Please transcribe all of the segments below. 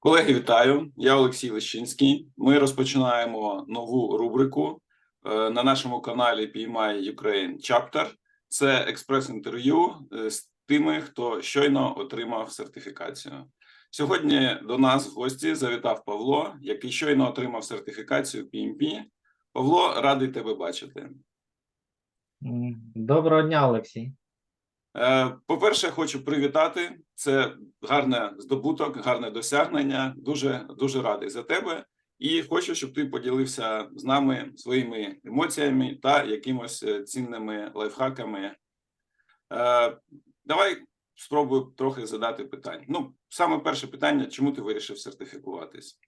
Колеги, вітаю! Я Олексій Лещинський. Ми розпочинаємо нову рубрику е, на нашому каналі PMI Ukraine Chapter. Це експрес-інтерв'ю е, з тими, хто щойно отримав сертифікацію. Сьогодні до нас в гості завітав Павло, який щойно отримав сертифікацію PMP. Павло, радий тебе бачити. Доброго дня, Олексій. Е, По-перше, хочу привітати. Це гарне здобуток, гарне досягнення. Дуже дуже радий за тебе. І хочу, щоб ти поділився з нами своїми емоціями та якимось е, цінними лайфхаками. Е, Давай спробую трохи задати питань. Ну, саме перше питання: чому ти вирішив сертифікуватись?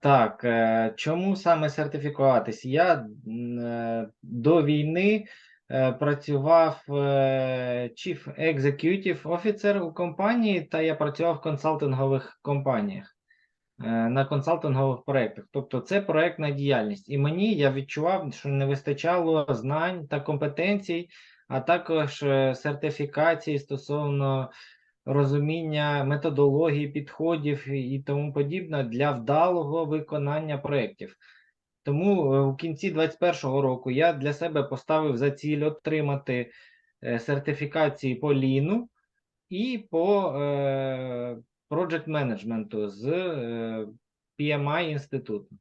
Так, чому саме сертифікуватись? Я до війни працював е, Chief Executive Officer у компанії, та я працював в консалтингових компаніях е, на консалтингових проєктах. Тобто це проєктна діяльність. І мені я відчував, що не вистачало знань та компетенцій, а також е, сертифікації стосовно розуміння методології, підходів і тому подібне для вдалого виконання проєктів. Тому е, у кінці 2021 року я для себе поставив за ціль отримати е, сертифікації по ліну і по е, project менеджменту з е, PMI інституту.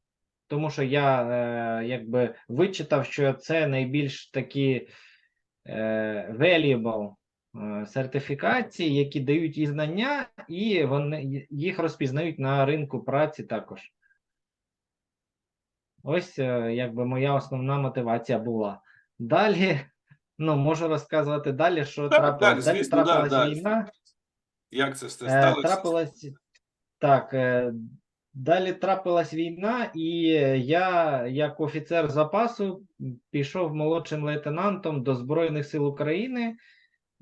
Тому що я е, якби вичитав, що це найбільш такі е, valuable е, сертифікації, які дають і знання, і вони їх розпізнають на ринку праці також. Ось е, якби моя основна мотивація була. Далі, ну можу розказувати далі, що Так, трапилось. так, Далі звісно, да, трапилась да. війна. Як це все Е, сталося? Трапилась так. е, Далі трапилась війна, і я, як офіцер запасу, пішов молодшим лейтенантом до Збройних сил України.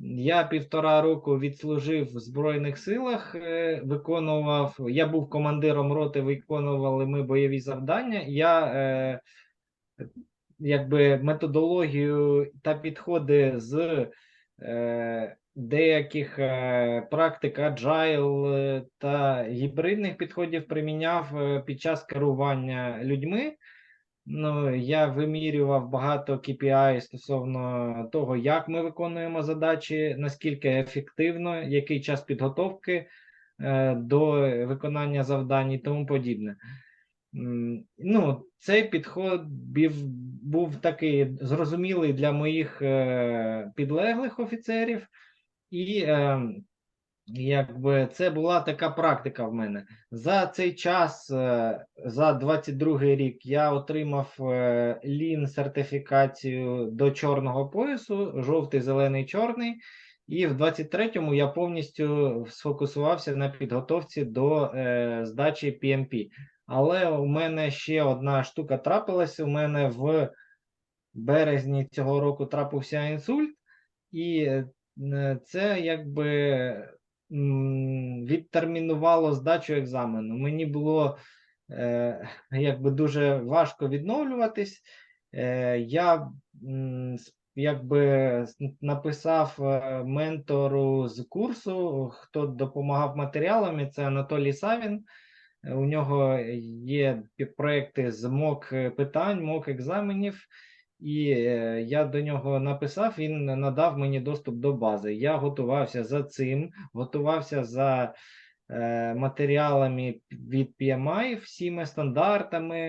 Я півтора року відслужив в Збройних силах, е, виконував. Я був командиром роти, виконували ми бойові завдання. Я е, якби методологію та підходи з е, деяких практик agile та гібридних підходів приміняв під час керування людьми. Ну, я вимірював багато KPI стосовно того, як ми виконуємо задачі, наскільки ефективно, який час підготовки е, до виконання завдань і тому подібне. Ну, цей підход бів- був такий зрозумілий для моїх е, підлеглих офіцерів, і е, якби це була така практика в мене. За цей час, е, за 22 рік, я отримав е, лін сертифікацію до чорного поясу, жовтий, зелений, чорний. І в 23-му я повністю сфокусувався на підготовці до е, здачі PMP. Але у мене ще одна штука трапилася. У мене в березні цього року трапився інсульт, і е, це якби відтермінувало здачу екзамену. Мені було е, якби дуже важко відновлюватись. Е, я якби написав е, ментору з курсу, хто допомагав матеріалами, це Анатолій Савін. У нього є проекти з мок е, питань, мок екзаменів. І е, я до нього написав, він надав мені доступ до бази. Я готувався за цим, готувався за е, матеріалами від PMI, всіми стандартами,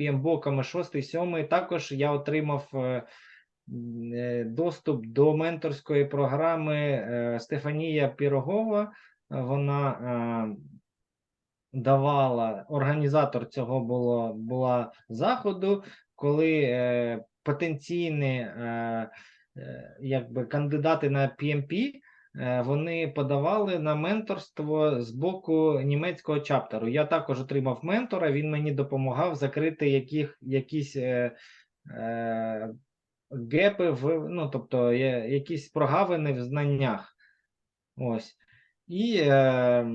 PMBOK 6, 7. Також я отримав е, доступ до менторської програми Стефанія Пірогова. Вона давала організатор цього було була заходу, коли потенційні е, е, якби кандидати на PMP е, вони подавали на менторство з боку німецького чаптеру. Я також отримав ментора. Він мені допомагав закрити яких, якісь е, е, гепи в ну, тобто якісь прогавини в знаннях. Ось. І е,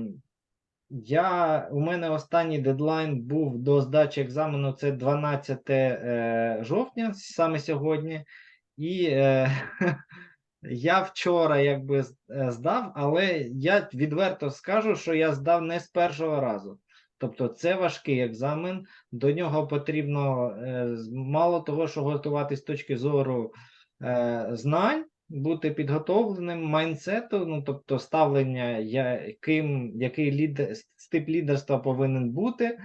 я, у мене останній дедлайн був до здачі екзамену, це 12 е, жовтня, саме сьогодні. І е, я вчора якби е, здав, але я відверто скажу, що я здав не з першого разу. Тобто це важкий екзамен, до нього потрібно е, мало того, що готуватись з точки зору е, знань, бути підготовленим, майнсету, ну тобто ставлення, яким, який лідер, тип лідерства повинен бути,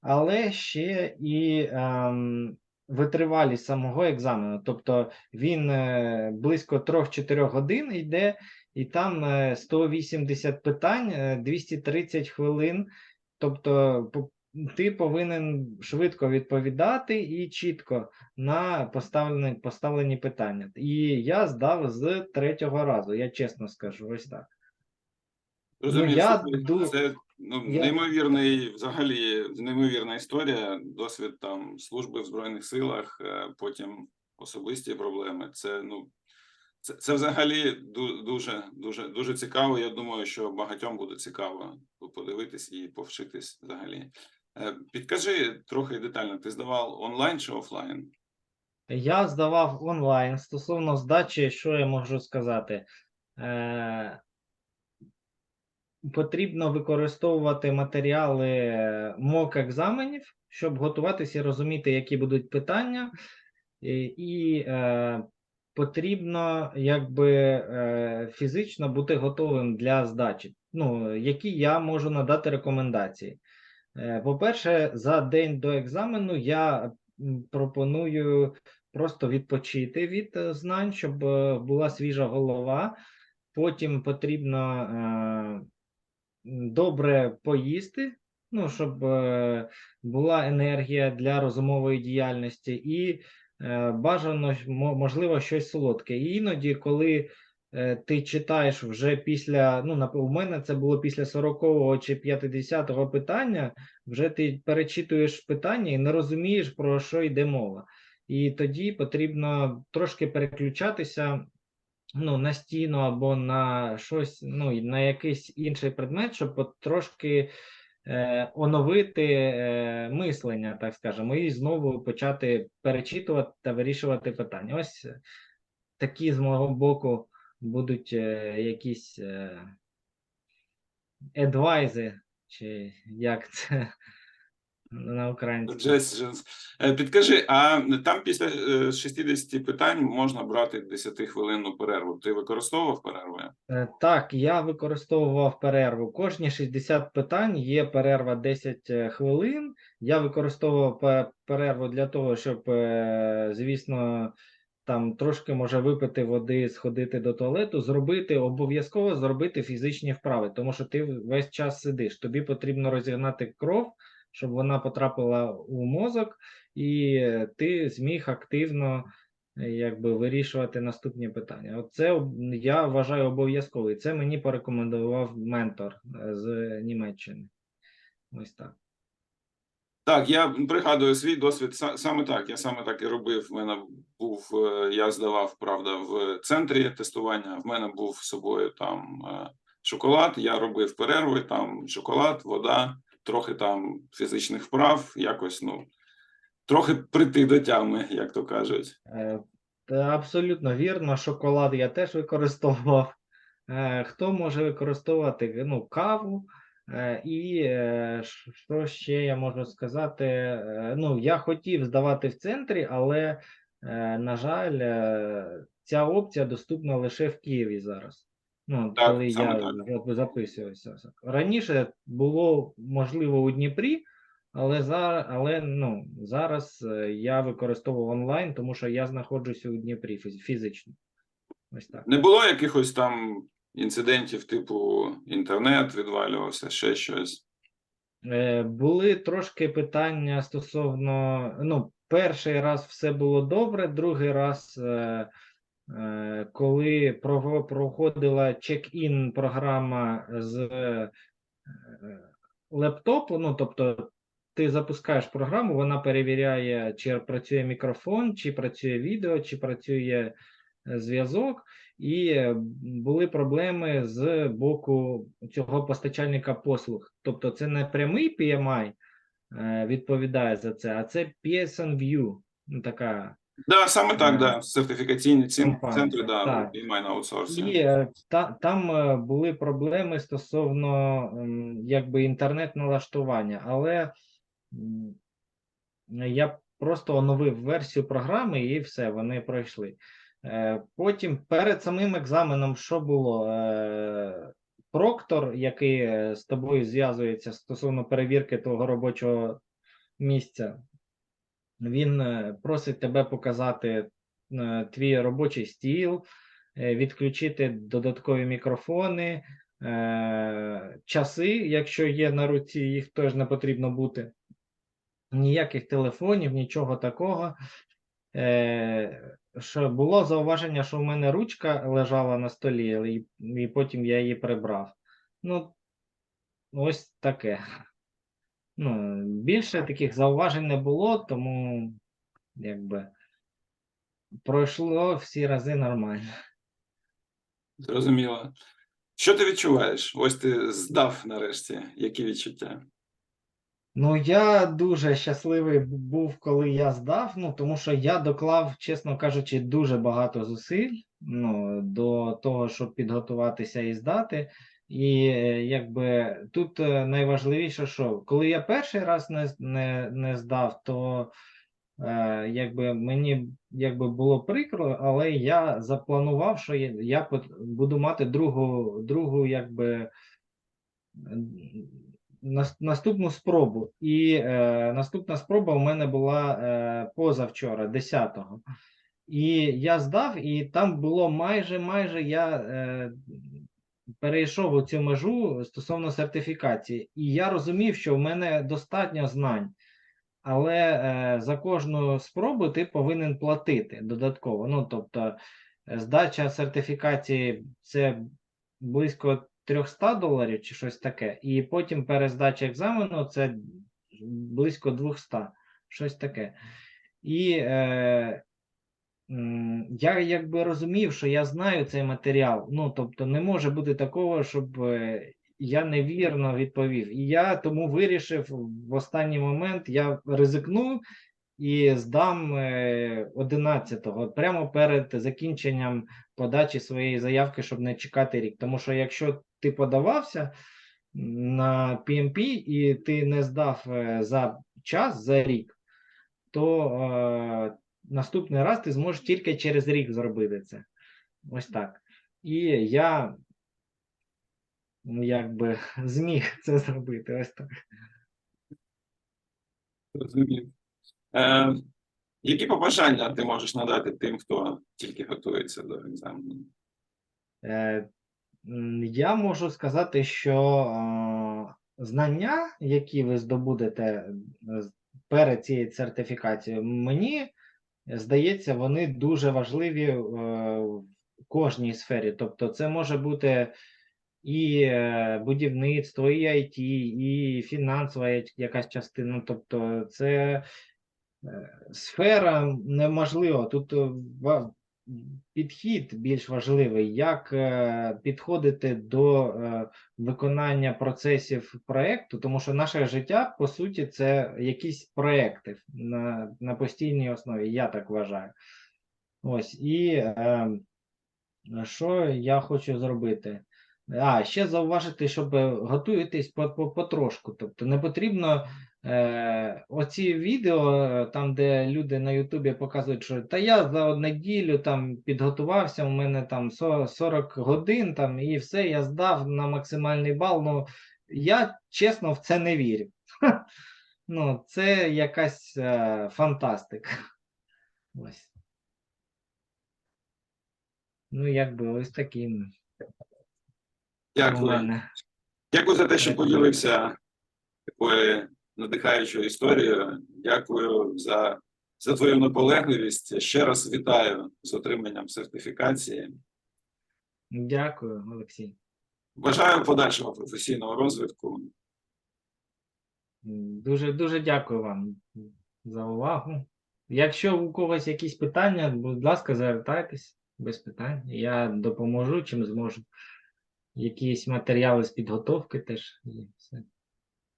але ще і ем, витривалість самого екзамену. Тобто він е, близько 3-4 годин йде, і там е, 180 питань, е, 230 хвилин. Тобто ти повинен швидко відповідати і чітко на поставлені, поставлені питання. І я здав з третього разу, я чесно скажу, ось так. Розумію, я ду- це ну, я- неймовірний, взагалі, неймовірна історія, досвід там служби в Збройних силах, е, потім особисті проблеми. Це ну це, це взагалі дуже, дуже, дуже цікаво. Я думаю, що багатьом буде цікаво подивитись і повчитись взагалі. Е, Підкажи трохи детально, ти здавав онлайн чи офлайн? Я здавав онлайн. Стосовно здачі, що я можу сказати? Е, потрібно використовувати матеріали мок екзаменів, щоб готуватися і розуміти, які будуть питання, і, е, потрібно якби е, фізично бути готовим для здачі. Ну, які я можу надати рекомендації. Е, По-перше, за день до екзамену я пропоную просто відпочити від е, знань, щоб е, була свіжа голова. Потім потрібно добре поїсти, ну, щоб була енергія для розумової діяльності, і бажано мо- можливо щось солодке. І іноді, коли ти читаєш вже після, ну, у мене це було після 40-го чи 50-го питання, вже ти перечитуєш питання і не розумієш, про що йде мова. І тоді потрібно трошки переключатися ну, на стіну або на щось, ну, на якийсь інший предмет, щоб трошки е, оновити е, мислення, так скажемо, і знову почати перечитувати та вирішувати питання. Ось е, такі з мого боку будуть е, якісь е, адвайзи, чи як це на. Suggestions. Е, Підкажи, а там після е, 60 питань можна брати 10-хвилинну перерву. Ти використовував перерву? Е, Так, я використовував перерву. Кожні 60 питань є перерва 10 е, хвилин. Я використовував перерву для того, щоб, е, звісно, там трошки може випити води, сходити до туалету, зробити обов'язково зробити фізичні вправи, тому що ти весь час сидиш. Тобі потрібно розігнати кров, щоб вона потрапила у мозок, і ти зміг активно е, якби вирішувати наступні питання. Оце я вважаю обов'язково. І Це мені порекомендував ментор е, з Німеччини. Ось так. Так, я пригадую свій досвід саме так. Я саме так і робив. В мене був, е, я здавав, правда, в центрі тестування. В мене був з собою там е, шоколад. Я робив перерви, там шоколад, вода, трохи там фізичних вправ, якось, ну, трохи прийти до тями, як то кажуть. Е, Абсолютно вірно. Шоколад я теж використовував. Хто може використовувати ну, каву? І що ще я можу сказати? Ну, я хотів здавати в центрі, але, на жаль, е, ця опція доступна лише в Києві зараз. Ну, Так, коли я так. за- записувався. Раніше було можливо у Дніпрі, але зараз, але ну зараз е, я використовував онлайн, тому що я знаходжуся у Дніпрі фізично. Ось так. Не було якихось там інцидентів, типу інтернет відвалювався, ще щось. Е, були трошки питання стосовно. Ну, перший раз все було добре, другий раз, е, е, коли проходила чек-ін програма з лептопу, ну тобто. Ти запускаєш програму, вона перевіряє, чи працює мікрофон, чи працює відео, чи працює зв'язок, і е, були проблеми з боку цього постачальника послуг. Тобто, це не прямий PMI е, відповідає за це, а це Pearson View, ну, така Да, саме так, Е, да. Сертифікаційні центри, да, так. PMI на аутсорсі. І е, та, там були проблеми стосовно якби інтернет-налаштування, але я просто оновив версію програми і все, вони пройшли. Е, Потім перед самим екзаменом, що було? Е, Проктор, який е, з тобою зв'язується стосовно перевірки твого робочого місця, він просить тебе показати твій робочий стіл, відключити додаткові мікрофони, часи, якщо є на руці, їх теж не потрібно бути. Ніяких телефонів, нічого такого. Що було зауваження, що в мене ручка лежала на столі, і, і потім я її прибрав. Ну, ось таке. Ну, більше таких зауважень не було, тому якби пройшло всі рази нормально. Зрозуміло. Що ти відчуваєш? Ось ти здав нарешті. Які відчуття? Ну, я дуже щасливий був, коли я здав, ну тому що я доклав, чесно кажучи, дуже багато зусиль ну, до того, щоб підготуватися і здати. І е, якби тут е, найважливіше, що коли я перший раз не, не, не здав, то е, якби мені якби було прикро, але я запланував, що я, я буду мати другу, другу якби наступну спробу. І е, наступна спроба у мене була е, позавчора, 10-го. І я здав, і там було майже майже я е, перейшов у цю межу стосовно сертифікації. І я розумів, що в мене достатньо знань. Але е, за кожну спробу ти повинен платити додатково. Ну, тобто, здача сертифікації це близько 300 доларів чи щось таке, і потім перездача екзамену це близько 200, щось таке. І е, я якби розумів, що я знаю цей матеріал. Ну, тобто, не може бути такого, щоб е, я невірно відповів. І я тому вирішив в останній момент я ризикну і здам е, 11-го, прямо перед закінченням подачі своєї заявки, щоб не чекати рік. Тому що якщо ти подавався на PMP і ти не здав е, за час, за рік, то е, наступний раз ти зможеш тільки через рік зробити це. Ось так. І я ну, якби зміг це зробити. Ось так. Зрозумів. Е, які побажання ти можеш надати тим, хто тільки готується до екзамену? Е, Я можу сказати, що е, знання, які ви здобудете е, перед цією сертифікацією, мені здається, вони дуже важливі в кожній сфері. Тобто, це може бути і будівництво, і IT, і фінансова якась частина. Тобто, це сфера неможлива. Тут е, підхід більш важливий, як е, підходити до е, виконання процесів проекту, тому що наше життя, по суті, це якісь проекти на, на постійній основі, я так вважаю. Ось і е, що я хочу зробити? А, ще зауважити, щоб е, готуєтесь по, по, потрошку. Тобто не потрібно е, оці відео, е, там, де люди на Ютубі показують, що та я за неділю там підготувався, у мене там 40 годин там, і все, я здав на максимальний бал. Ну, я чесно в це не вірю. Ну, це якась е, фантастика. Ось. Ну, якби ось таким Дякую. Дякую за те, що поділився такою надихаючою історією. Дякую за, за твою наполегливість. Ще раз вітаю з отриманням сертифікації. Дякую, Олексій. Бажаю подальшого професійного розвитку. Дуже дуже дякую вам за увагу. Якщо у когось якісь питання, будь ласка, звертайтесь без питань. Я допоможу, чим зможу. Якісь матеріали з підготовки теж є. Все.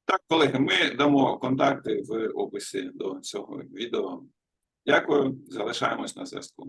Так, колеги, ми дамо контакти в описі до цього відео. Дякую, залишаємось на зв'язку.